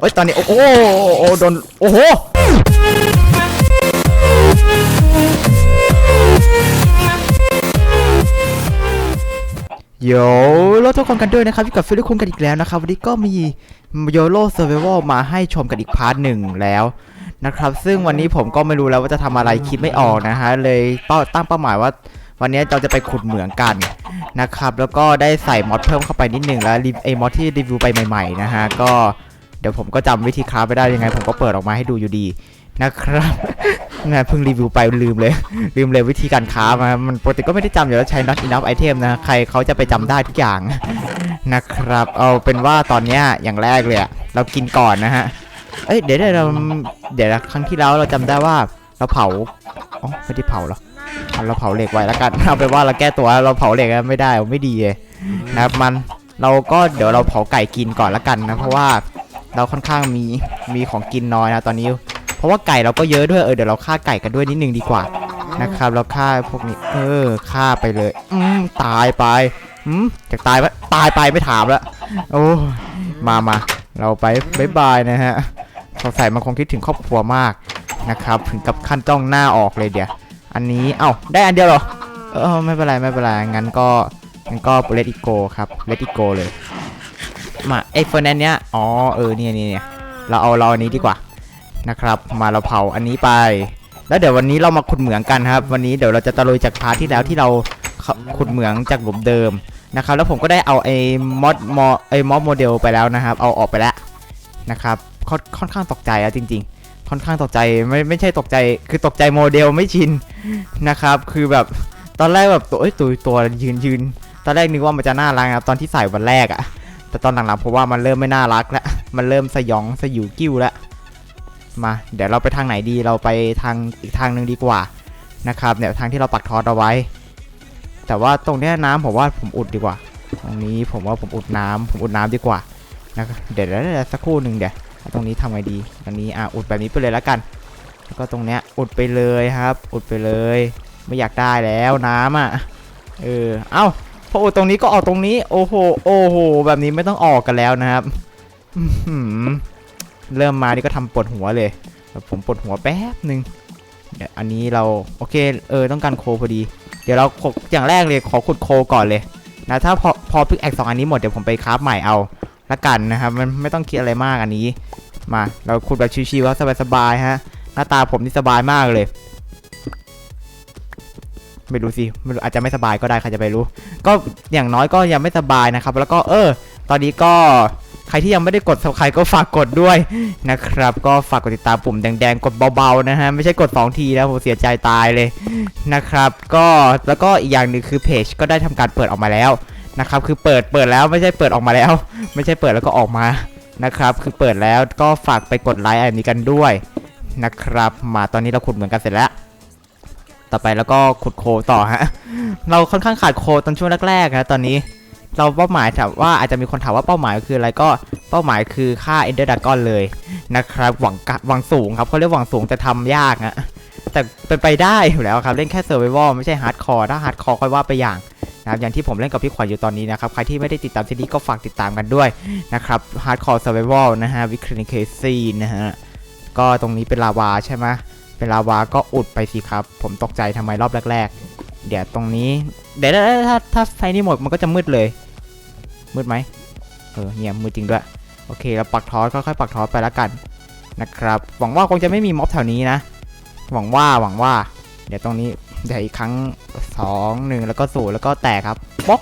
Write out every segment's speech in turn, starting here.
เอ้ยตอนนี้โอ้โหโอ้โดนโอ้โหโยโลทุกคนกันด้วยนะครับอยู่กับฟิลิปคุณกันอีกแล้วนะครับ วันนี้ก็มีโยโ o เซอร์ i ว a ลมาให้ชมกันอีกพาร์ทหนึ่งแล้วนะครับ ซึ่งวันนี้ผมก็ไม่รู้แล้วว่าจะทำอะไรคิดไม่ออกนะฮะเลยเป้าตั้งเป้าหมายว่า วันนี้เราจะไปขุดเหมืองกันนะครับ แล้วก็ได้ใส่มอดเพิ่มเข้าไปนิดหนึ่งแล้วไอมอดที่รีวิวไปใหม่ๆนะฮะก็ เดี๋ยวผมก็จำวิธีคราฟไม่ได้ยังไง ผมก็เปิดออกมาให้ดูอยู่ดีนะครับนะเพิ่งรีวิวไปลืมเลย ลืมเลยวิธีการค้ามามันปกติก็ไม่ได้จำอยู่แล้วใช้ not enough item นะ ใครเขาจะไปจำได้ทุกอย่างนะครับ เอาเป็นว่าตอนเนี้ยอย่างแรกเลยเรากินก่อนนะฮะ เอ้ยเดี๋ยวเดี๋ยวเราเดี๋ยวครั้งที่แล้วเราจำได้ว่าเราเผาอ๋อไม่ได้เผาหรอเราเผาเหล็กไว้แล้วกันเอาเป็นว่าเราแก้ตัวเราเผาเหล็กไม่ได้ไม่ดีนะครับมันเราก็เดี๋ยวเราเผาไก่กินก่อนล้วกันนะเพราะว่า เราค่อนข้างมีมีของกินน้อยนะตอนนี้ เพราะว่าไก่เราก็เยอะด้วยเออเดี๋ยวเราฆ่าไก่กันด้วยนิดนึงดีกว่านะครับเราฆ่าพวกนี้ เออฆ่าไปเลย อืมตายไปอืมจะตายไหมตายไปไม่ถามแล้วโอ้มามาเราไปบายบายนะฮะสงสัยมันคงคิดถึงครอบครัวมากนะครับถึงกับขั้นจ้องหน้าออกเลยเดี๋ยวอันนี้เอ้าได้อันเดียวเหรอเออไม่เป็นไรไม่เป็นไรงั้นก็งั้นก็เลติโกครับเลติโกเลย มาไอ้เฟอร์นันเนี้ยอ๋อเออเนี่ยเนี่ยเนี่ยเราเอาเราอันนี้ดีกว่านะครับ มาเราเผาอันนี้ไป แล้วเดี๋ยววันนี้เรามาขุดเหมืองกันครับ วันนี้เดี๋ยวเราจะตะลุยจากพาร์ทที่แล้วที่เราขุดเหมืองจากหลุมเดิมนะครับ แล้วผมก็ได้เอาไอ้มอดมอไอ้มอดโมเดลไปแล้วนะครับ เอาออกไปแล้วนะครับค่อนข้างตกใจอะจริง ๆ ค่อนข้างตกใจไม่ไม่ใช่ตกใจ คือตกใจโมเดลไม่ชินนะครับ คือแบบตอนแรกแบบตัวเอ้ยตัวตัวยืนยืนตอนแรกนึกว่ามันจะน่ารักครับตอนที่ใส่วันแรกอะ แต่ตอนหลังๆผมว่ามันเริ่มไม่น่ารักแล้ว มันเริ่มสยองสยิวกิ้วแล้ว มา เดี๋ยวเราไปทางไหนดี เราไปทางอีกทางหนึ่งดีกว่านะครับ เนี่ยทางที่เราปักทอดเอาไว้ แต่ว่าตรงเนี้ยน้ำผมว่าผมอุดดีกว่า ตรงนี้ผมว่าผมอุดน้ำผมอุดน้ำดีกว่านะเดี๋ยวเดี๋ยวเดี๋ยวสักครู่หนึ่งเดี๋ยวตรงนี้ทำไงดีตรงนี้อะอุดแบบนี้ไปเลยแล้วกันแล้วก็ตรงเนี้ยอุดไปเลยครับ อุดไปเลย ไม่อยากได้แล้วน้ำอะ เออ เอ้า พออุดตรงนี้ก็ออกตรงนี้ โอ้โห โอ้โห แบบนี้ไม่ต้องออกกันแล้วนะครับเริ่มมานี่ก็ทำปวดหัวเลยผมปวดหัวแป๊บหนึ่งเดี๋ยวอันนี้เราโอเคเออต้องการโคพอดี เดี๋ยวเราอย่างแรกเลยขอขุดโคก่อนเลยนะถ้าพอพอพิกแอคสองอันนี้หมดเดี๋ยวผมไปคราฟใหม่เอาละกันนะครับมันไม่ต้องคิดอะไรมากอันนี้ มาเราขุดแบบชิวๆครับสบายๆฮะหน้าตาผมนี่สบายมากเลย ไม่รู้สิไม่รู้อาจจะไม่สบายก็ได้ใครจะไปรู้ ก็อย่างน้อยก็ยังไม่สบายนะครับ แล้วก็เออ ตอนนี้ก็ใครที่ยังไม่ได้กด subscribe ก็ฝากกดด้วยนะครับ ก็ฝากกดติดตามปุ่มแดงๆ กดเบาๆนะฮะ ไม่ใช่กด 2 ทีนะผมเสียใจตายเลยนะครับ ก็แล้วก็อีกอย่างหนึ่งคือเพจก็ได้ทำการเปิดออกมาแล้วนะครับคือเปิดเปิดแล้วไม่ใช่เปิดออกมาแล้ว ไม่ใช่เปิดแล้วก็ออกมานะครับ คือเปิดแล้วก็ฝากไปกดไลค์อันนี้กันด้วยนะครับ มาตอนนี้เราขุดเหมือนกันเสร็จแล้ว ต่อไปแล้วก็ขุดโคต่อฮะ เราค่อนข้างขาดโคตอนช่วงแรกๆนะตอนนี้ เราเป้าหมายถามว่าอาจจะมีคนถามว่าเป้าหมายคืออะไรก็เป้าหมายคือฆ่า Ender Dragon เลยนะครับหวังกะหวังสูงครับเขาเรียกหวังสูงแต่ทำยากอะแต่เป็นไปได้อยู่แล้วครับเล่นแค่ Survival ไม่ใช่ Hardcore ถ้า Hardcore ค่อยว่าไปอย่างนะครับอย่างที่ผมเล่นกับพี่ขวัญอยู่ตอนนี้นะครับใครที่ไม่ได้ติดตามซีรีส์ก็ฝากติดตามกันด้วยนะครับ Hardcore Survival นะฮะวิครินเคซีนะฮะก็ตรงนี้เป็นลาวาใช่ไหม เป็นลาวาก็อุดไปสิครับ ผมตกใจทำไมรอบแรก ๆ เดี๋ยวตรงนี้ เดี๋ยวถ้าถ้าไฟนี่หมดมันก็จะมืดเลย มืดไหมเออเงียบมืดจริงด้วย โอเคเราปักทอสค่อยๆปักทอสไปแล้วกันนะครับ หวังว่าคงจะไม่มีม็อบแถวนี้นะ หวังว่าหวังว่า เดี๋ยวตรงนี้เดี๋ยวอีกครั้งสองหนึ่งแล้วก็ศูนย์แล้วก็แตกครับป๊อก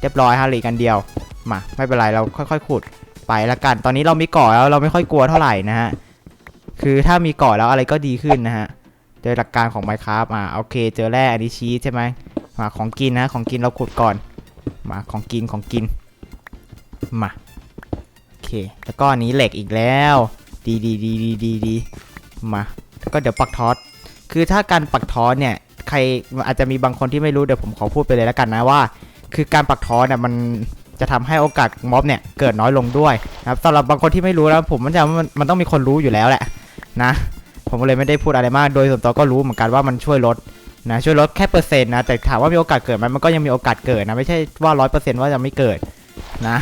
เรียบร้อยฮะเหลืออกอันเดียวมาไม่เป็นไรเราค่อยๆขุดไปแล้วกัน ตอนนี้เรามีกาะแล้วเราไม่ค่อยกลัวเท่าไหร่นะฮะ คือถ้ามีกาะแล้วอะไรก็ดีขึ้นนะฮะโดยหลักการของ Minecraft อ่าโอเค เจอแร่อันนี้ชี้ใช่ไหมมาของกินนะ ของกินเราขุดก่อน มาของกินของกิน มา โอเค แล้วก็อันนี้เหล็กอีกแล้ว ดีดีดีดีดีดีมาแล้วก็เดี๋ยวปักทอสคือถ้าการปักทอสเนี่ยใครอาจจะมีบางคนที่ไม่รู้เดี๋ยวผมขอพูดไปเลยแล้วกันนะว่า คือการปักทอสเนี่ยมันจะทำให้โอกาสม็อบเนี่ยเกิดน้อยลงด้วยนะครับสำหรับบางคนที่ไม่รู้แล้วผมมันจะมันต้องมีคนรู้อยู่แล้วแหละ นะ ผมก็เลยไม่ได้พูดอะไรมาก โดยส่วนตัวก็รู้เหมือนกันว่ามันช่วยลดนะช่วยลดแค่เปอร์เซ็นต์นะแต่ถามว่ามีโอกาสเกิดไหมมันก็ยังมีโอกาสเกิดนะไม่ใช่ว่าร้อยเปอร์เซ็นต์ว่าจะไม่เกิดนะ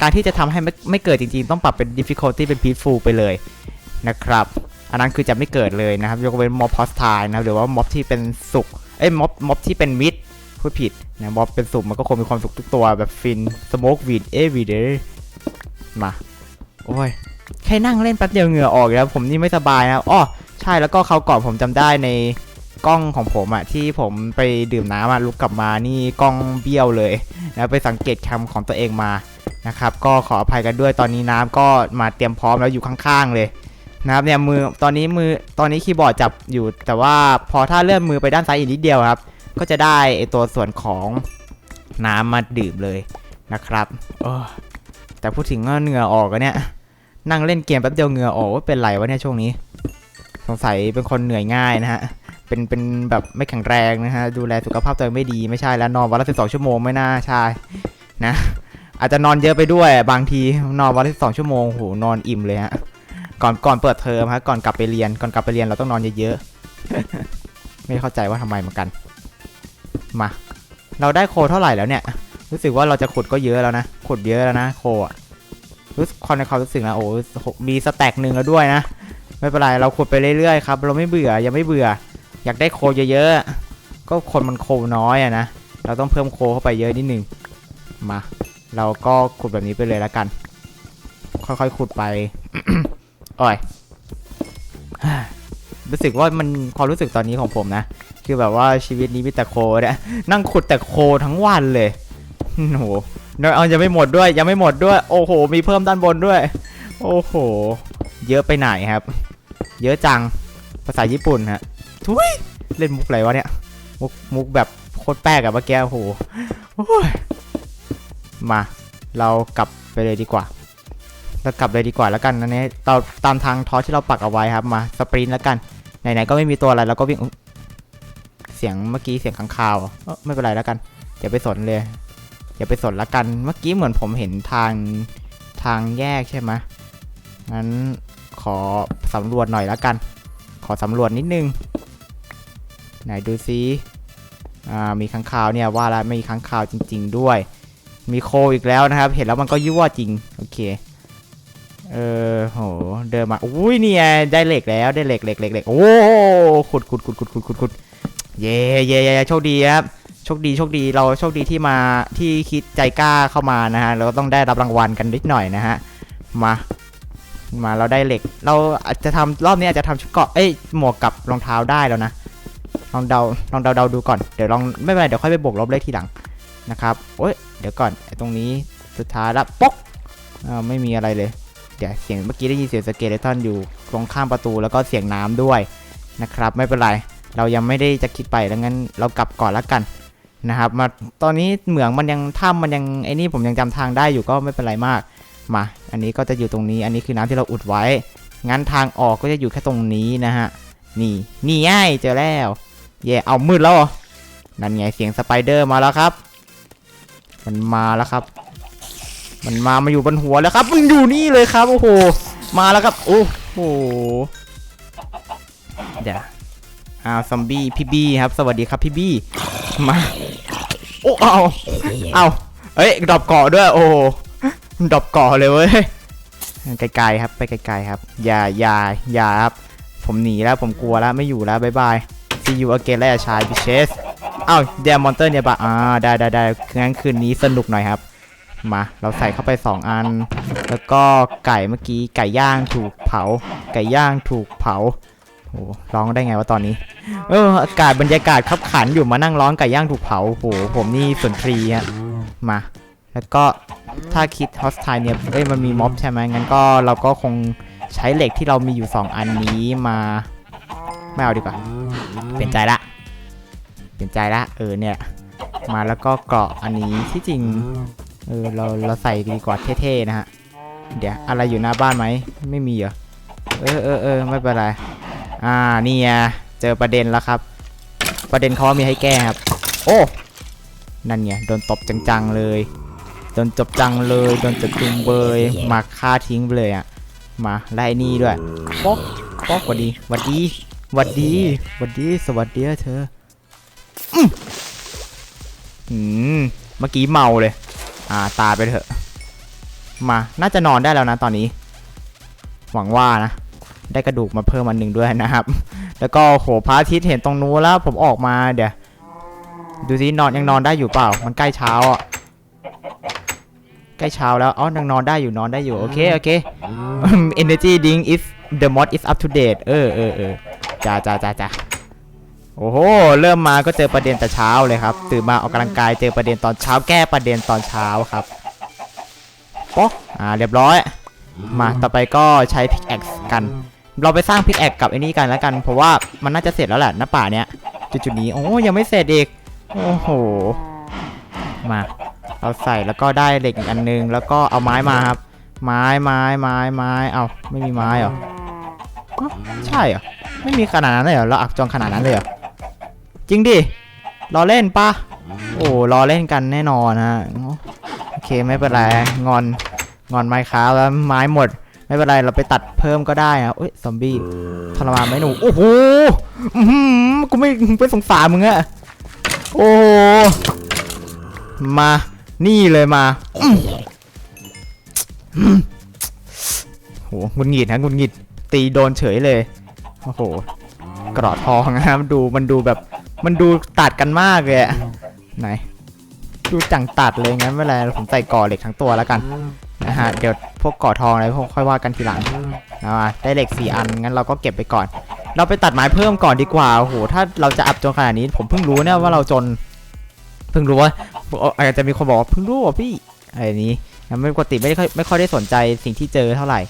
การที่จะทำให้ไม่ไม่เกิดจริงๆ ต้องปรับเป็น difficulty เป็น peaceful ไปเลยนะครับ อันนั้นคือจะไม่เกิดเลยนะครับ ยกเว้น mob hostile นะครับหรือว่า mob ที่เป็นสุขเอ้ย mob mob ที่เป็นมิตรพูดผิดนะ mob เป็นสุขมันก็คงมีความสุขทุกตัวแบบฟิน smoke weed every day มา โอ้ย แค่นั่งเล่นแป๊บเดียวเหงื่อออกแล้วผมนี่ไม่สบายนะอ้อใช่แล้วก็เขาก่อนผมจำได้ในกล้องของผมอะที่ผมไปดื่มน้ำอะลุกกลับมานี่กล้องเบี้ยวเลยนะไปสังเกตแคมของตัวเองมานะครับก็ขออภัยกันด้วยตอนนี้น้ำก็มาเตรียมพร้อมแล้วอยู่ข้างๆเลยนะครับเนี่ยมือตอนนี้มือตอนนี้คีย์บอร์ดจับอยู่ แต่ว่าพอถ้าเลื่อนมือไปด้านซ้ายอีกนิดเดียวครับ ก็จะได้ไอตัวส่วนของน้ำมาดื่มเลยนะครับเออแต่พูดถึงว่าเหงื่อออกอะเนี่ย นั่งเล่นเกมแป๊บเดียวเหงื่อออกว่าเป็นไรวะเนี่ยช่วงนี้ สงสัยเป็นคนเหนื่อยง่ายนะฮะ เป็นเป็นแบบไม่แข็งแรงนะฮะ ดูแลสุขภาพตัวเองไม่ดีไม่ใช่แล้วนอนวันละสิบสองชั่วโมงไม่น่าใช่นะ อาจจะนอนเยอะไปด้วย บางทีนอนวันละสิบสองชั่วโมงโหนอนอิ่มเลยฮะก่อนก่อนเปิดเทอมฮะก่อนกลับไปเรียนก่อนกลับไปเรียนเราต้องนอนเยอะๆไม่เข้าใจว่าทำไมเหมือนกัน มา เราได้โคเท่าไหร่แล้วเนี่ย รู้สึกว่าเราจะขุดก็เยอะแล้วนะขุดเยอะแล้วนะโคอะ รู้สึกความในความรู้สึกนะโอ้มีสแต็กหนึ่งแล้วด้วยนะ ไม่เป็นไรเราขุดไปเรื่อยๆครับ เราไม่เบื่อยังไม่เบื่อ อยากได้โคเยอะๆก็คนมันโคน้อยอะนะเราต้องเพิ่มโคเข้าไปเยอะนิดนึงมา เราก็ขุดแบบนี้ไปเลยแล้วกัน ค่อยๆขุดไปอ่อยรู้สึกว่ามันความรู้สึกตอนนี้ของผมนะ คือแบบว่าชีวิตนี้มีแต่โคเนี่ยนั่งขุดแต่โคทั้งวันเลยโอ้โห เดี๋ยเอายังไม่หมดด้วยยังไม่หมดด้วย โอ้โห มีเพิ่มด้านบนด้วย โอ้โห เยอะไปไหนครับ เยอะจังภาษาญี่ปุ่นฮะทุยเล่นมุกอะไรวะเนี่ยมุกมุกแบบโคตรแปลกอะเมื่อกี้โอ้โหมาเรากลับไปเลยดีกว่าเรากลับเลยดีกว่าแล้วกันอันนี้ตามตามทางทอที่เราปักเอาไว้ครับมาสปรินต์แล้วกันไหนๆก็ไม่มีตัวอะไรเราก็วิ่งเสียงเมื่อกี้เสียงข้างคาวเออไม่เป็นไรแล้วกันอย่าไปสนเลย อย่าไปสนละกัน เมื่อกี้เหมือนผมเห็นทางทางแยกใช่ไหมงั้นขอสำรวจหน่อยละกัน ขอสำรวจนิดนึง ไหนดูซิอ่ามีค้างคาวเนี่ยว่าแล้วไม่มีค้างคาวจริง ๆ ด้วย มีโคอีกแล้วนะครับ เห็นแล้วมันก็ยั่วจริง โอเค เออโห เดินมา อุ้ยเนี่ยได้เหล็กแล้วได้เหล็กเหล็กเหล็กเหล็กโอ้ขุดขุดขุดขุดขุดขุดขุดเย่เย่เย่โชคดีครับ โชคดีโชคดีเราโชคดีที่มาที่คิดใจกล้าเข้ามานะฮะเราก็ต้องได้รับรางวัลกันนิดหน่อยนะฮะมามาเราได้เหล็ก เราอาจจะทำรอบนี้อาจจะทำชุดเกาะเอ้ยหมวกกับรองเท้าได้แล้วนะลองเดาลองเดาเดาดูก่อนเดี๋ยวลองไม่เป็นไรเดี๋ยวค่อยไปบวกลบเลขทีหลังนะครับโอ้ยเดี๋ยวก่อนไอตรงนี้สุดท้ายละป๊อกอ่าไม่มีอะไรเลยเดี๋ยวเสียงเมื่อกี้ได้ยินเสียงสเกเลตันอยู่ตรงข้ามประตูแล้วก็เสียงน้ำด้วยนะครับ ไม่เป็นไร เรายังไม่ได้จะคิดไปดังนั้นเรากลับก่อนละกัน นะครับมาตอนนี้เหมืองมันยังถ้ำมันยังไอ้นี่ผมยังจำทางได้อยู่ก็ไม่เป็นไรมากมา อันนี้ก็จะอยู่ตรงนี้อันนี้คือน้ำที่เราอุดไว้ งั้นทางออกก็จะอยู่แค่ตรงนี้นะฮะนี่นี่ง่ายเจอแล้วเย่เอามืดแล้วเหรอนั่นไงเสียงสไปเดอร์มาแล้วครับ มันมาแล้วครับ มันมามาอยู่บนหัวแล้วครับมันอยู่นี่เลยครับโอ้โหมาแล้วครับโอ้โหเดี๋ยวอ้าวซอมบี้พี่บี้ครับ สวัสดีครับพี่บี้มา อ้เอาเอาเอ้ยดรอปเกาะด้วย โอ้ดรอปเกาะเลยเว้ยไกลๆครับ ไปไกลๆครับ อย่าอย่าอย่าครับ ผมหนีแล้วผมกลัวแล้วไม่อยู่แล้วบายบาย see you again แล้วชายพิเชสเอ้าเดมอนเตอร์เนี่ยปะอ่าได้ได้ได้งั้นคืนนี้สนุกหน่อยครับ มา เราใส่เข้าไป 2 อัน แล้วก็ไก่เมื่อกี้ไก่ย่างถูกเผา ไก่ย่างถูกเผา โอ้ร้องได้ไงวะตอนนี้ เอออากาศบรรยากาศขับขันอยู่มานั่งร้องไก่ย่างถูกเผาโอ้โหผมนี่สุนทรีฮะมา แล้วก็ถ้าคิดฮอสไทเนี่ยเอ้ยมันมีม็อบใช่ไหมงั้นก็เราก็คงใช้เหล็กที่เรามีอยู่ 2 อันนี้มาไม่เอาดีกว่า เปลี่ยนใจละ เปลี่ยนใจละ เออเนี่ย มาแล้วก็เกราะอันนี้ที่จริง เออเราเราใส่ดีกว่าเท่ๆนะฮะ เดี๋ยวอะไรอยู่หน้าบ้านไหม ไม่มีเหรอ เออเออเออไม่เป็นไร อ่านี่ไงเจอประเด็นแล้วครับ ประเด็นเขามีให้แก้ครับ โอ้นั่นไงโดนตบจังๆเลยโดนจบจังเลยโดนจบจุงเบยมาฆ่าทิ้งไปเลยอะมาไล่นี่ด้วยป๊อกป๊อกวัดดีวัดดีวัดดีวัดดีสวัสดีเธออืมเมื่อกี้เมาเลย อ่าตาไปเถอะ มาน่าจะนอนได้แล้วนะตอนนี้ หวังว่านะ ได้กระดูกมาเพิ่มอันหนึ่งด้วยนะครับ แล้วก็โหพระอาทิตย์เห็นตรงนู้นแล้วผมออกมาเดี๋ยวดูสินอนยังนอนได้อยู่เปล่า มันใกล้เช้าอะใกล้เช้าแล้วอ๋อยังนอนได้อยู่นอนได้อยู่ โอเค โอเค energy drink is the mod is up to date เออเออเออจ้าจ้าจ้าจ้าโอ้โห เริ่มมาก็เจอประเด็นแต่เช้าเลยครับ ตื่นมาออกกำลังกายเจอประเด็นตอนเช้าแก้ประเด็นตอนเช้าครับป๊อกอ่า เรียบร้อย มาต่อไปก็ใช้ pickaxe กัน เราไปสร้าง pickaxe กับไอ้นี่กันแล้วกัน เพราะว่ามันน่าจะเสร็จแล้วแหละหน้าป่าเนี้ยจุดๆนี้โอ้ยังไม่เสร็จอีกโอ้โห มาเราใส่แล้วก็ได้เหล็กอีกอันนึง แล้วก็เอาไม้มาครับ ไม้ไม้ไม้ไม้เอาไม่มีไม้เหรอใช่เหรอไม่มีขนาดนั้นเลยเหรอเราอักจองขนาดนั้นเลยเหรอจริงดิรอเล่นปะโอ้รอเล่นกันแน่นอนฮะโอเคไม่เป็นไรงอนงอนไม้ค้าแล้วไม้หมด ไม่เป็นไรเราไปตัดเพิ่มก็ได้นะเอ้ยซอมบี้ทรมานไหมหนู โอ้โหอื้อหือกูไม่ไม่สงสารมึงอะโอ้มา นี่เลยมาอื้อหือโหงุนหงิดนะงุนหงิด ตีโดนเฉยเลย โอ้โห กรอดทองนะครับดูมันดูแบบ มันดูตัดกันมากเลยไหน ดูจังตัดเลยงั้นไม่เป็นไรผมใส่ก่อเหล็กทั้งตัวแล้วกัน นะฮะเดี๋ยวพวกก่อทองอะไรพวกค่อยว่ากันทีหลังนะมาได้เหล็กสี่อันงั้นเราก็เก็บไปก่อน เราไปตัดไม้เพิ่มก่อนดีกว่าโอ้โหถ้าเราจะอับจนขนาดนี้ ผมเพิ่งรู้เนี่ยว่าเราจนเพิ่งรู้ว่าอาจจะมีคนบอกว่าเพิ่งรู้ว่าพี่อะไรนี้นะไม่ปกติไม่ได้ค่อยไม่ค่อยได้สนใจสิ่งที่เจอเท่าไหร่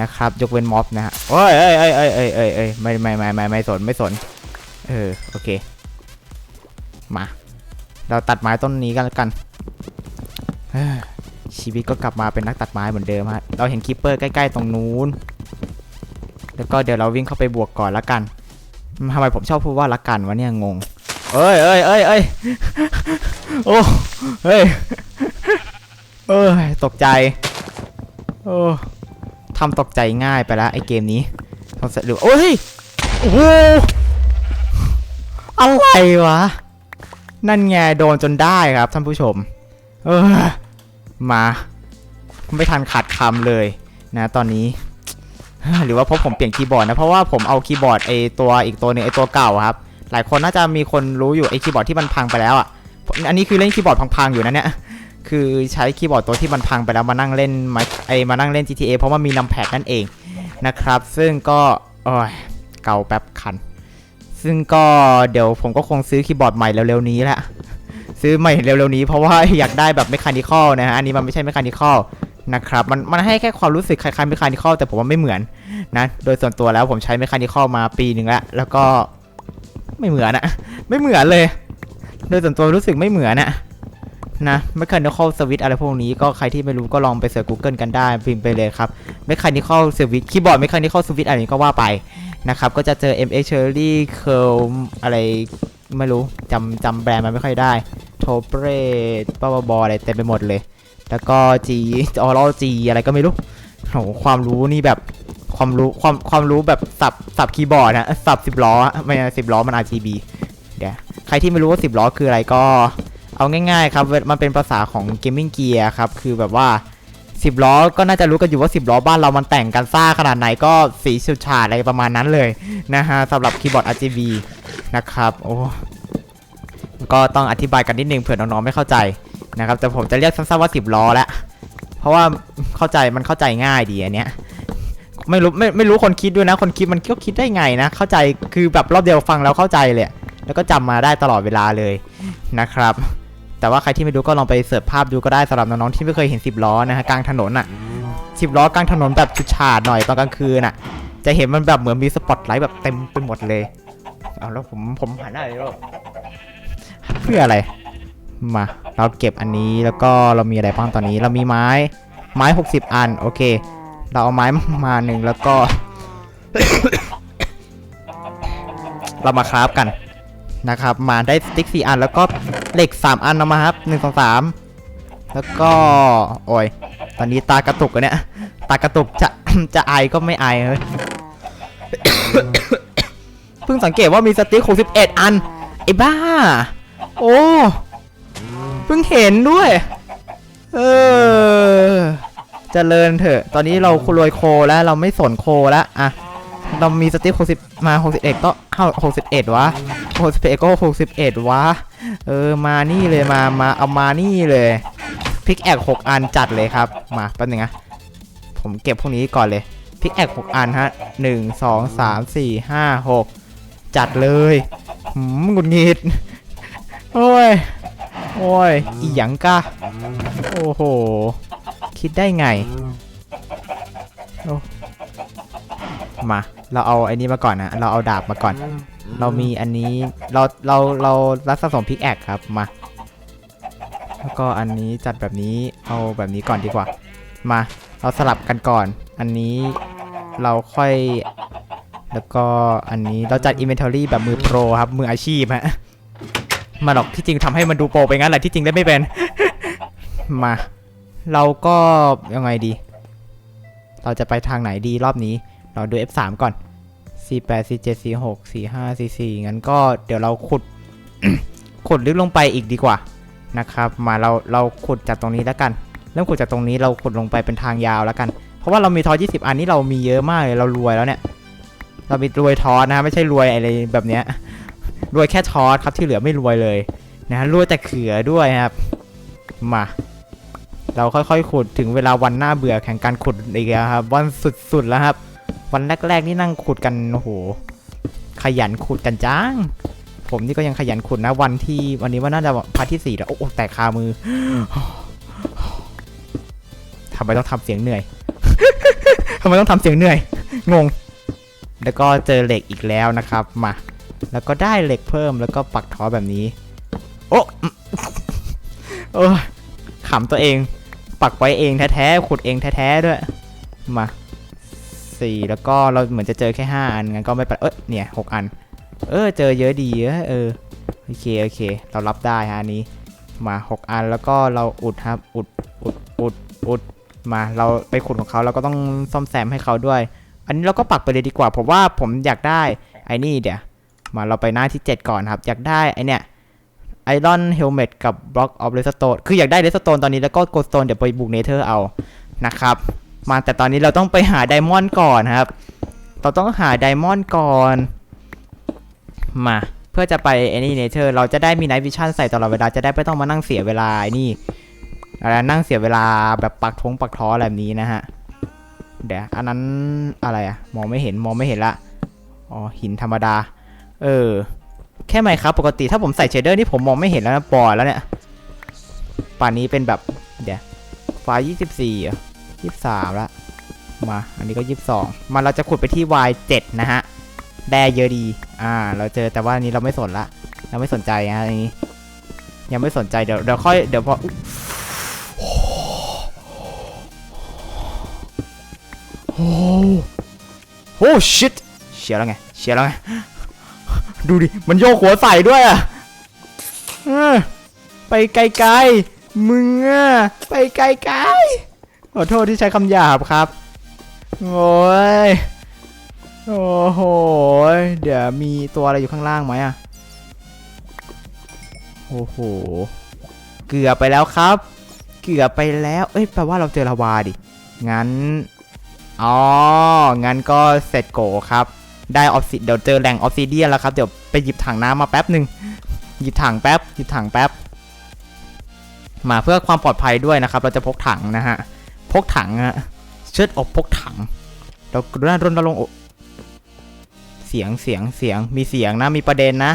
นะครับยกเว้นม็อบนะฮะโอ้ยเอ้ยเอ้ยเอ้ยเอ้ยเอ้ยเอ้ยไม่ไม่ไม่ไม่ไม่สนไม่สนเออโอเค มา เราตัดไม้ต้นนี้กันแล้วกันเฮ้ ชีวิตก็กลับมาเป็นนักตัดไม้เหมือนเดิมฮะ เราเห็นคิปเปอร์ใกล้ๆตรงนู้น แล้วก็เดี๋ยวเราวิ่งเข้าไปบวกก่อนละกันทำไมผมชอบพูดว่าละกันวะเนี่ยงง เอ้ยเอ้ยเอ้ยเอ้ยโอ้เฮ้ยเอ้ยตกใจ โอ้ทำตกใจง่ายไปแล้วไอ้เกมนี้สงสัยหรือโอ้ยโอ้โหอะไรวะ นั่นไงโดนจนได้ครับท่านผู้ชม เออ มาไม่ทันขาดคำเลยนะตอนนี้ หรือว่าเพราะผมเปลี่ยนคีย์บอร์ดนะเพราะว่าผมเอาคีย์บอร์ดไอตัวอีกตัวหนึงไอตัวเก่าครับ หลายคนน่าจะมีคนรู้อยู่ไอคีย์บอร์ดที่มันพังไปแล้วอะอันนี้คือเล่นคีย์บอร์ดพังๆอยู่นะเนี่ยคือใช้คีย์บอร์ดตัวที่มันพังไปแล้วมานั่งเล่นมาไอมานั่งเล่น GTA เพราะว่ามีนัมแพดนั่นเองนะครับ ซึ่งก็โอ้ยเก่าแป๊บคัน ซึ่งก็เดี๋ยวผมก็คงซื้อคีย์บอร์ดใหม่เร็วๆนี้แหละ ซื้อใหม่เร็วๆนี้เพราะว่าอยากได้แบบไม่คานิคอลนะฮะอันนี้มันไม่ใช่ไม่คานิคอลนะครับมันมันให้แค่ความรู้สึกคล้ายๆไม่คานิคอลแต่ผมว่าไม่เหมือนนะโดยส่วนตัวแล้วผมใช้ไม่คานิคอลมาปีหนึ่งแล้วแล้วก็ไม่เหมือนอะไม่เหมือนเลย โดยส่วนตัวรู้สึกไม่เหมือนอะนะไม่คานิคอลสวิตอะไรพวกนี้ก็ใครที่ไม่รู้ก็ลองไปเสิร์ช Google กันได้พิมพ์ไปเลยครับไม่คานิคอลสวิตคีย์บอร์ดไม่คานิคอลสวิตอะไรนี้ก็ว่าไปนะครับก็จะเจอ MA Cherry Curl อะไร ไม่รู้จำจำแบรนด์มันไม่ค่อยได้ โทเปรบ้าบออะไรเต็มไปหมดเลย แล้วก็ G ออร G อะไรก็ไม่รู้โหความรู้นี่แบบความรู้ความความรู้แบบสับสับคีย์บอร์ดนะสับสิบล้อไม่สิบล้อมัน RGB เดี๋ยวใครที่ไม่รู้ว่าสิบล้อคืออะไรก็เอาง่ายๆครับ มันเป็นภาษาของ Gaming Gear ครับ คือแบบว่า 10ล้อก็น่าจะรู้กันอยู่ว่า10ล้อบ้านเรามันแต่งกันซ่าขนาดไหนก็สีฉูดฉาดอะไรประมาณนั้นเลยนะฮะสำหรับคีย์บอร์ด RGB นะครับโอ้ก็ต้องอธิบายกันนิดนึงเผื่อน้องๆไม่เข้าใจนะครับแต่ผมจะเรียกสั้นๆว่า10ล้อแล้วเพราะว่าเข้าใจมันเข้าใจง่ายดีอันเนี้ยไม่รู้ไม่ไม่รู้คนคิดด้วยนะ คนคิดมันก็คิดได้ไงนะ เข้าใจคือแบบรอบเดียวฟังแล้วเข้าใจเลย แล้วก็จำมาได้ตลอดเวลาเลยนะครับ แต่ว่าใครที่ไม่รู้ก็ลองไปเสิร์ชภาพดูก็ได้สำหรับน้องๆที่ไม่เคยเห็น 10 ล้อนะฮะกลางถนนอะ10ล้อกลางถนนแบบชุดฉาดหน่อยตอนกลางคืนอะ จะเห็นมันแบบเหมือนมีสปอตไลท์แบบเต็มไปหมดเลยเอาแล้วผมผมหันหน้าเลยแล้วเพื่ออะไร มา เราเก็บอันนี้แล้วก็เรามีอะไรบ้างตอนนี้ เรามีไม้ไม้ 60 อัน โอเค เราเอาไม้มาหนึ่งแล้วก็ เรามาคราฟกัน นะครับ มาได้สติ๊กสี่อัน แล้วก็เหล็ก 3 อันเอามาครับหนึ่งสองสามแล้วก็ โอ้ย ตอนนี้ตากระตุกอะเนี่ย ตากระตุกจะจะไอก็ไม่ไอเฮ้ยเพิ่งสังเกตว่ามีสติ๊ก61 อัน ไอ้บ้า โอ้ เพิ่งเห็นด้วย เออเจริญเถอะ ตอนนี้เรารวยโคแล้วเราไม่สนโคแล้วอะ เรามีสติป60มา61ก็เข้า61วะ61ก็61วะ เออ มานี่เลยมา มา เอามานี่เลยพิกแอก6อันจัดเลยครับ มาแป๊บนึงนะ ผมเก็บพวกนี้ก่อนเลยพิกแอก6อันฮะ1 2 3 4 5 6จัดเลยหืมหงุดหงิดโอ้ย โอ้ย อีหยังกะ โอ้โห คิดได้ไง โอ้ มา เราเอาไอ้นี้มาก่อนนะ เราเอาดาบมาก่อน เรามีอันนี้ เรา เรา เรารับสะสมพิกแอคครับ มา แล้วก็อันนี้จัดแบบนี้ เอาแบบนี้ก่อนดีกว่า มา เราสลับกันก่อน อันนี้เราค่อย แล้วก็อันนี้เราจัด Inventory แบบมือโปรครับ มืออาชีพฮะ มาหรอกที่จริงทำให้มันดูโปรไปงั้นแหละที่จริงได้ไม่เป็น มา เราก็ยังไงดี เราจะไปทางไหนดีรอบนี้ เราดู F3 ก่อน C8 C7 C6 C5 C4 งั้นก็เดี๋ยวเราขุด ขุดลึกลงไปอีกดีกว่านะครับ มาเราเราขุดจากตรงนี้แล้วกัน เริ่มขุดจากตรงนี้เราขุดลงไปเป็นทางยาวแล้วกัน เพราะว่าเรามีทอ20 อันนี้เรามีเยอะมากเลยเรารวยแล้วเนี่ย เรามีรวยทอสนะฮะไม่ใช่รวยอะไรแบบเนี้ย รวยแค่ทอสครับที่เหลือไม่รวยเลยนะฮะรวยแต่เขือด้วยครับ มา เราค่อยๆขุดถึงเวลาวันหน้าเบื่อแข่งการขุดอีกแล้วครับวันสุดๆแล้วครับ วันแรกๆนี่นั่งขุดกันโอ้โหขยันขุดกันจ้าง ผมนี่ก็ยังขยันขุดนะวันที่วันนี้ว่าน่าจะพาร์ทที่สี่แล้วโอ้โหแตกคามือทำไมต้องทำเสียงเหนื่อยทำไมต้องทำเสียงเหนื่อย งง แล้วก็เจอเหล็กอีกแล้วนะครับมา แล้วก็ได้เหล็กเพิ่มแล้วก็ปักท้อแบบนี้ โอ้โอ้ขำตัวเอง ปักไว้เองแท้ๆขุดเองแท้ๆด้วย มา สี่แล้วก็เราเหมือนจะเจอแค่ห้าอันงั้นก็ไม่เป็นเอ้ยเนี่ยหกอัน เออเจอเยอะดีเออโอเคโอเค เรารับได้ฮะอันนี้ มาหกอันแล้วก็เราอุดครับอุดอุดอุดอุดมาเราไปขุดของเขาเราก็ต้องซ่อมแซมให้เขาด้วย อันนี้เราก็ปักไปเลยดีกว่าผมว่าผมอยากได้ไอ้นี่เดี๋ยวมาเราไปหน้าที่ 7 ก่อนครับ อยากได้ไอเนี่ยไอรอนเฮลเมตกับบล็อกออฟเรสโตนคืออยากได้เรสโตนตอนนี้แล้วก็โกสโตนเดี๋ยวไปบุกเนเธอร์เอานะครับ มาแต่ตอนนี้เราต้องไปหาไดมอนด์ก่อนครับ เราต้องหาไดมอนด์ก่อน มาเพื่อจะไปไอ้นี่เนเธอร์เราจะได้มีไนท์วิชั่นใส่ตลอดเวลาจะได้ไม่ต้องมานั่งเสียเวลาไอ้นี่อะไรนั่งเสียเวลาแบบปักทงปักท้ออะไรแบบนี้นะฮะเดี๋ยวอันนั้นอะไรอะมองไม่เห็นมองไม่เห็นละอ๋อหินธรรมดา เออ แค่ไหมครับปกติถ้าผมใส่เชดเดอร์นี่ผมมองไม่เห็นแล้วนะปอดแล้วเนี่ยป่านนี้เป็นแบบเดี๋ยวไฟล์ยี่สิบสี่ ยี่สิบสามละมา อันนี้ก็ยี่สิบสองมาเราจะขุดไปที่ Y เจ็ดนะฮะแดเยอะดี อ่า เราเจอแต่ว่าอันนี้เราไม่สนละ เราไม่สนใจฮะอันนี้ ยังไม่สนใจ เดี๋ยวเดี๋ยวค่อย เดี๋ยวพอโอ้โหชิตเชียร์แล้วไง เชียร์แล้วไง ดูดิ มันโยกหัวใส่ด้วยอะไปไกลๆ มึงอะ ไปไกลๆ ขอโทษที่ใช้คำหยาบครับ โอ้ย โอ้โห เดี๋ยวมีตัวอะไรอยู่ข้างล่างไหมอะโอ้โห เกือบไปแล้วครับ เกือบไปแล้ว เอ้ย แปลว่าเราเจอลาวาดิ งั้น อ๋อ งั้นก็เสร็จโกครับ ได้ออฟซิเดี๋ยวเจอแหล่งออฟซิเดียนแล้วครับ เดี๋ยวไปหยิบถังน้ำมาแป๊บหนึ่งหยิบถังแป๊บ หยิบถังแป๊บ มาเพื่อความปลอดภัยด้วยนะครับ เราจะพกถังนะฮะ พกถังฮะเชิดอกพกถังเรากรุณารณรงค์เสียงเสียงเสียงมีเสียงนะมีประเด็นนะ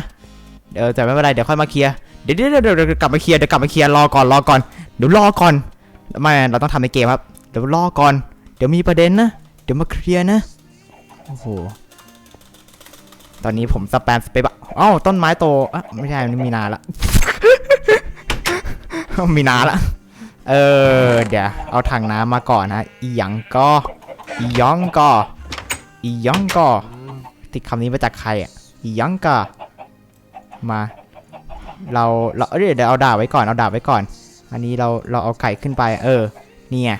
เดี๋ยวแต่ไม่เป็นไรเดี๋ยวค่อยมาเคลียร์เดี๋ยวเดี๋ยวเดี๋ยวกลับมาเคลียร์เดี๋ยวกลับมาเคลียร์รอก่อนรอก่อนเดี๋ยวรอก่อนไม่เราต้องทำในเกมครับเดี๋ยวรอก่อน เดี๋ยวมีประเด็นนะ เดี๋ยวมาเคลียร์นะโอ้โหตอนนี้ผมสแปมสเปบะอ้าวต้นไม้โตอะไม่ใช่นี่มีนาละมีนาละ เออ เดี๋ยวเอาถังน้ำมาก่อนนะอีหยังก็อียองก็อียองก็ติดคำนี้มาจากใครอะอียังก็มา เราเราเดี๋ยวเอาดาบไว้ก่อนเอาดาบไว้ก่อน อันนี้เราเราเอาไก่ขึ้นไป เออเนี่ย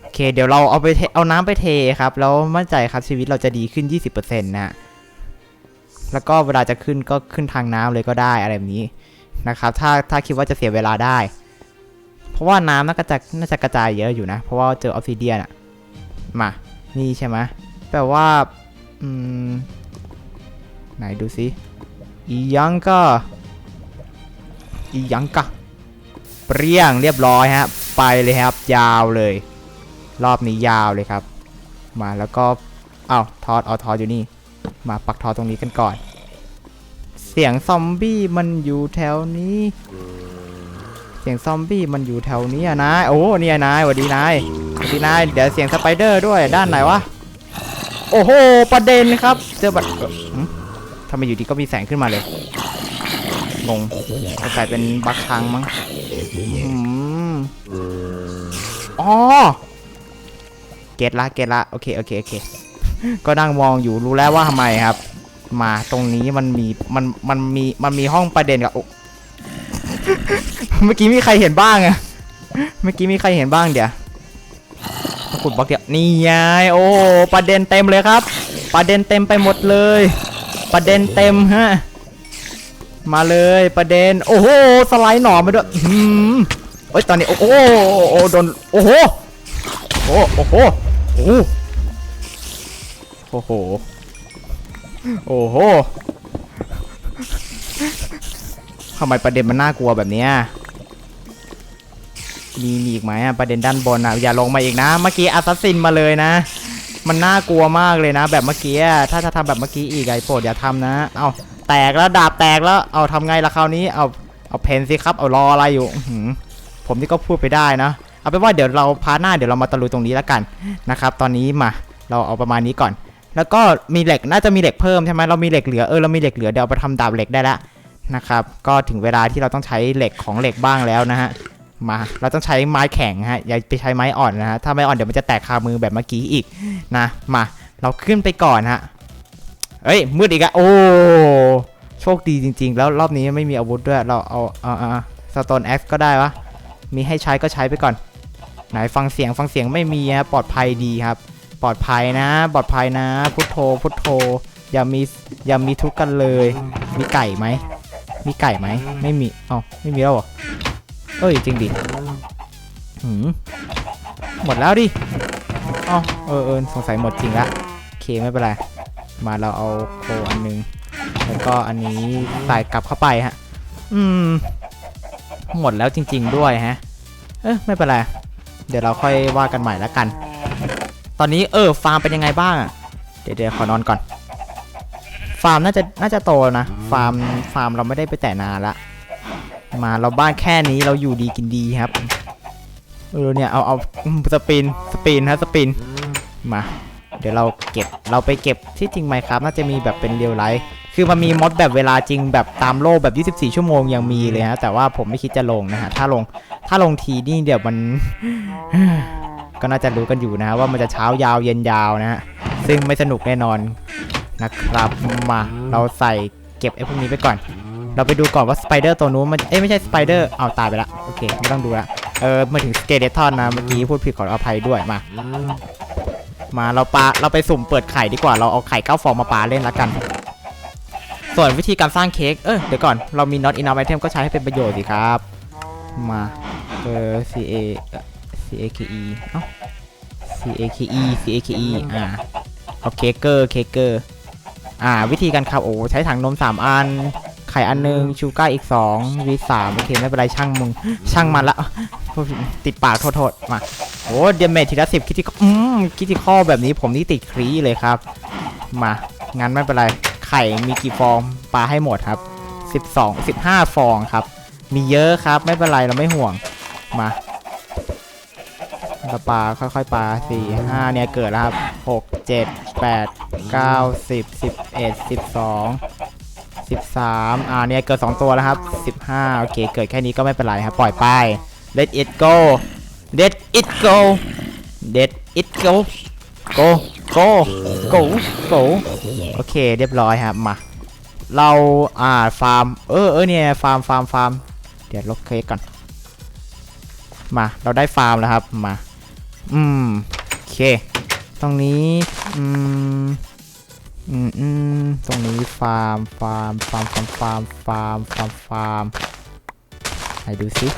โอเค เดี๋ยวเราเอาไปเอาน้ำไปเทครับ แล้วมั่นใจครับชีวิตเราจะดีขึ้น 20%นะฮะแล้วก็เวลาจะขึ้นก็ขึ้นทางน้ำเลยก็ได้อะไรแบบนี้นะครับ ถ้าถ้าคิดว่าจะเสียเวลาได้ ราะว่าน้ำน่าจะน่าจะกระจายเยอะอยู่นะ เพราะว่าเจอออฟซิเดียนอะมา นี่ใช่ไหมแปลว่า อืม ไหนดูสิอียังก็อียังกะเปรี้ยงเรียบร้อยฮะ ไปเลยครับ ยาวเลย รอบนี้ยาวเลยครับ มาแล้วก็เอาทอดเอาทอดอยู่นี่ มาปักทอดตรงนี้กันก่อน เสียงซอมบี้มันอยู่แถวนี้ เสียงซอมบี้มันอยู่แถวนี้อะนายโอ้เนี่ยนายสวัสดีนายสวัสดีนายเดี๋ยวเสียงสไปเดอร์ด้วยด้านไหนวะโอ้โหประเด็นครับเจอบัตรทำไมอยู่ดีก็มีแสงขึ้นมาเลยงงกลายเป็นบักคังมั้งอ๋อเกตละเกตละโอเคโอเคโอเคก็นั่งมองอยู่รู้แล้วว่าทำไมครับ มาตรงนี้มันมีมันมันมีมันมีห้องประเด็นกับ เมื่อกี้มีใครเห็นบ้างอะเมื่อกี้มีใครเห็นบ้างเดี๋ยวตะกรุดบล็อกเดียวนี่ไงโอ้ประเด็นเต็มเลยครับ ประเด็นเต็มไปหมดเลย ประเด็นเต็มฮะมาเลยประเด็นโอ้โหสไลด์หนอมาด้วยอืมเอ้ยตอนนี้โอ้โหโอ้โดนโอ้โหโอ้โหโอ้โหโอ้โหโอ้โหโอ้โห ทำไมประเด็นมันน่ากลัวแบบเนี้ยมีมีอีกไหมอะประเด็นด้านบนอะอย่าลงมาอีกนะ เมื่อกี้อัสซัสซินมาเลยนะ มันน่ากลัวมากเลยนะ แบบเมื่อกี้ถ้าจะทำแบบเมื่อกี้อีกไอ้โปรดอย่าทำนะ เอาแตกแล้วดาบแตกแล้วเอาทำไงล่ะคราวนี้เอาเอาเพนสิครับเอารออะไรอยู่หืผมนี่ก็พูดไปได้นะเอาเป็นว่าเดี๋ยวเราพาหน้าเดี๋ยวเรามาตะลุยตรงนี้แล้วกันนะครับตอนนี้มาเราเอาประมาณนี้ก่อน แล้วก็มีเหล็กน่าจะมีเหล็กเพิ่มใช่ไหมเรามีเหล็กเหลือเออเรามีเหล็กเหลือเดี๋ยวเอาไปทำดาบเหล็กได้แล้ว นะครับ ก็ถึงเวลาที่เราต้องใช้เหล็กของเหล็กบ้างแล้วนะฮะ มา เราต้องใช้ไม้แข็งฮะ อย่าไปใช้ไม้อ่อนนะฮะ ถ้าไม้อ่อนเดี๋ยวมันจะแตกคามือแบบเมื่อกี้อีกนะ มา เราขึ้นไปก่อนฮะ เอ้ย มืดอีกอะโอ้ โชคดีจริง ๆ แล้วรอบนี้ไม่มีอาวุธด้วย เราเอาเอาเอาสโตนแอ็กก็ได้วะ มีให้ใช้ก็ใช้ไปก่อน ไหนฟังเสียงฟังเสียงไม่มีฮะ ปลอดภัยดีครับ ปลอดภัยนะ ปลอดภัยนะ พุทโธ พุทโธ อย่ามี อย่ามีทุกข์กันเลย มีไก่ไหม มีไก่ไหมไม่มีอ๋อไม่มีแล้วเหรอเอ้ยจริงดิหืมหมดแล้วดิอ๋อเออเออสงสัยหมดจริงละโอเคไม่เป็นไรมาเราเอาโคอันนึงแล้วก็อันนี้ใส่กลับเข้าไปฮะ อืม หมดแล้วจริง ๆ ด้วยฮะ เอ้ไม่เป็นไร เดี๋ยวเราค่อยว่ากันใหม่แล้วกัน ตอนนี้เออฟาร์มเป็นยังไงบ้างอะเดี๋ยวเดี๋ยวขอนอนก่อน ฟาร์มน่าจะน่าจะโตแล้วนะ ฟาร์มฟาร์มเราไม่ได้ไปแต่นานละ มาเราบ้านแค่นี้เราอยู่ดีกินดีครับเออเนี่ยเอาเอาสปินสปินฮะสปินมา เดี๋ยวเราเก็บเราไปเก็บที่จริงไหมครับ น่าจะมีแบบเป็นเรียลไลฟ์คือมันมีมดแบบเวลาจริงแบบตามโลกแบบ 24 ชั่วโมงยังมีเลยฮะ แต่ว่าผมไม่คิดจะลงนะฮะ ถ้าลงถ้าลงทีนี่เดี๋ยวมัน ก็น่าจะรู้กันอยู่นะฮะว่ามันจะเช้ายาวเย็นยาวนะฮะ ซึ่งไม่สนุกแน่นอน นะครับมาเราใส่เก็บไอ้พวกนี้ไปก่อน เราไปดูก่อนว่าสไปเดอร์ตัวนู้นมันเอ้ยไม่ใช่สไปเดอร์เอาตายไปละโอเคไม่ต้องดูละเออมาถึงสเกเลทอนนะเมื่อกี้พูดผิดขออภัยด้วยมา มาเราปาเราไปสุ่มเปิดไข่ดีกว่าเราเอาไข่เก้าฟองมาปาเล่นละกัน ส่วนวิธีการสร้างเค้กเออเดี๋ยวก่อนเรามี not enough item ก็ใช้ให้เป็นประโยชน์สิครับ มาเออ c a เอ่อ c a k e เอ้า c a k e c a k e อ่าเอาเค้กเกอร์เค้กเกอร์ อ่า วิธีการครับโอ้ใช้ถังนมสามอัน ไข่อันหนึงชูก้าอีก2วีสามโอเคไม่เป็นไรช่างมึง ช่างมันละติดปากโทษโทษมาโอ้เดเมททีละสิบคิดที่อืมคิดที่ข้อแบบนี้ผมนี่ติดครีเลยครับ มางั้นไม่เป็นไร ไข่มีกี่ฟองปลาให้หมดครับ 12 15 ฟองครับ มีเยอะครับไม่เป็นไรเราไม่ห่วงมา เราปลาค่อยๆปลาสี่ห้าเนี่ยเกิดแล้วครับหกเจ็ดแปดเก้าสิบสิบเอ็ดสิบสองสิบสามอ่าเนี่ยเกิดสองตัวแล้วครับสิบห้าโอเคเกิดแค่นี้ก็ไม่เป็นไรครับปล่อยไป let it go let it go let it go go go go go โอเคเรียบร้อยครับมาเราอ่าฟาร์มเออเออเนี่ยฟาร์มฟาร์มฟาร์มเดี๋ยวลบเคก่อนมาเราได้ฟาร์มแล้วครับมา อืมโอเค ตรงนี้ อืมอืมอืมตรงนี้ฟาร์มฟาร์ม ฟาร์ม ฟาร์ม ฟาร์ม ฟาร์ม ฟาร์ม ฟาร์มไหนดูสิ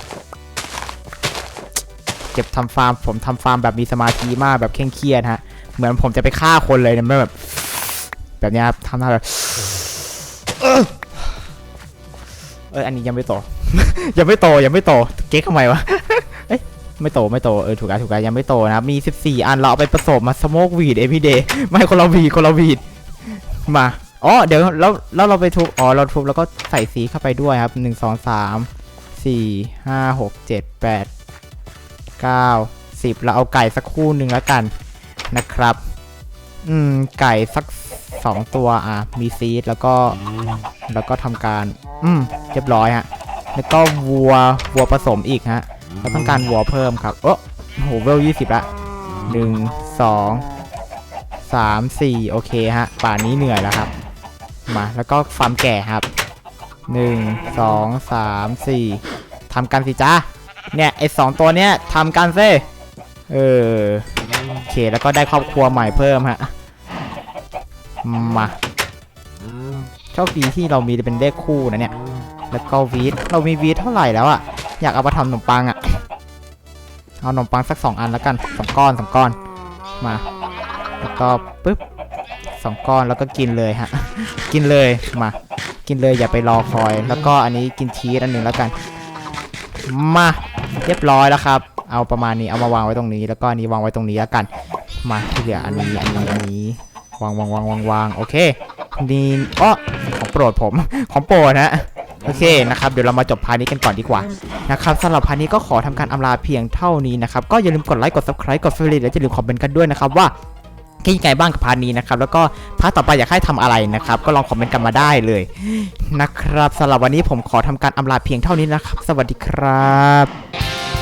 เก็บทำฟาร์ม ผมทำฟาร์มแบบมีสมาธิมากแบบเคร่งเครียดฮะ เหมือนผมจะไปฆ่าคนเลยเนี่ยไม่แบบ แบบเนี้ยครับทำหน้าแบบเออเอออันนี้ยังไม่โต ยังไม่โต ยังไม่โต เก๊กทำไมวะ ไม่โตไม่โตเออถูกแล้วถูกแล้วยังไม่โตนะครับมี 14 อันเราเอาไปผสมมาสโมกวีดเอพีเดย์ไม่คนละวีดคนละวีดมาอ๋อเดี๋ยวแล้วแล้วเราไปทุบอ๋อเราทุบแล้วก็ใส่สีเข้าไปด้วยครับหนึ่งสองสามสี่ห้าหกเจ็ดแปดเก้าสิบเราเอาไก่สักคู่หนึ่งแล้วกันนะครับ อืมไก่สักสองตัวอะมีซีดแล้วก็แล้วก็ทำการ อืมเรียบร้อยฮะแล้วก็วัววัวผสมอีกฮะ เราต้องการวัวเพิ่มครับโอ้โหเวลยี่สิบละหนึ่งสองสามสี่โอเคฮะ ป่านนี้เหนื่อยแล้วครับ มาแล้วก็ฟาร์มแก่ครับหนึ่งสองสามสี่ทำกันสิจ้าเนี่ยไอสองตัวเนี้ยทำกันซิเออโอเคแล้วก็ได้ครอบครัวใหม่เพิ่มฮะมาโชคดีที่เรามีเป็นเลขคู่นะเนี่ย แล้วก็วีทเรามีวีทเท่าไหร่แล้วอะอยากเอามาทำขนมปังอะ เอาขนมปังสักสองอันแล้วกันสองก้อนสองก้อน มา แล้วก็ปึ๊บสองก้อนแล้วก็กินเลยฮะ กินเลยมา กินเลยอย่าไปรอคอย แล้วก็อันนี้กินชีสอันหนึ่งแล้วกัน มาเรียบร้อยแล้วครับ เอาประมาณนี้เอามาวางไว้ตรงนี้ แล้วก็อันนี้วางไว้ตรงนี้แล้วกัน มาที่เหลืออันนี้อันนี้อันนี้วางวางวางวางวางโอเคนี่อ้อของโปรดผมของโปรดนะ โอเคนะครับเดี๋ยวเรามาจบพาร์ทนี้กันก่อนดีกว่านะครับสำหรับพาร์ทนี้ก็ขอทำการอำลาเพียงเท่านี้นะครับก็อย่าลืมกดไลค์กด subscribe กด favorite และอย่าลืมคอมเมนต์กันด้วยนะครับว่าคิดยังไงบ้างกับพาร์ทนี้นะครับ แล้วก็พาร์ทต่อไปอยากให้ทำอะไรนะครับ ก็ลองคอมเมนต์กันมาได้เลยนะครับสำหรับวันนี้ผมขอทำการอำลาเพียงเท่านี้นะครับ สวัสดีครับ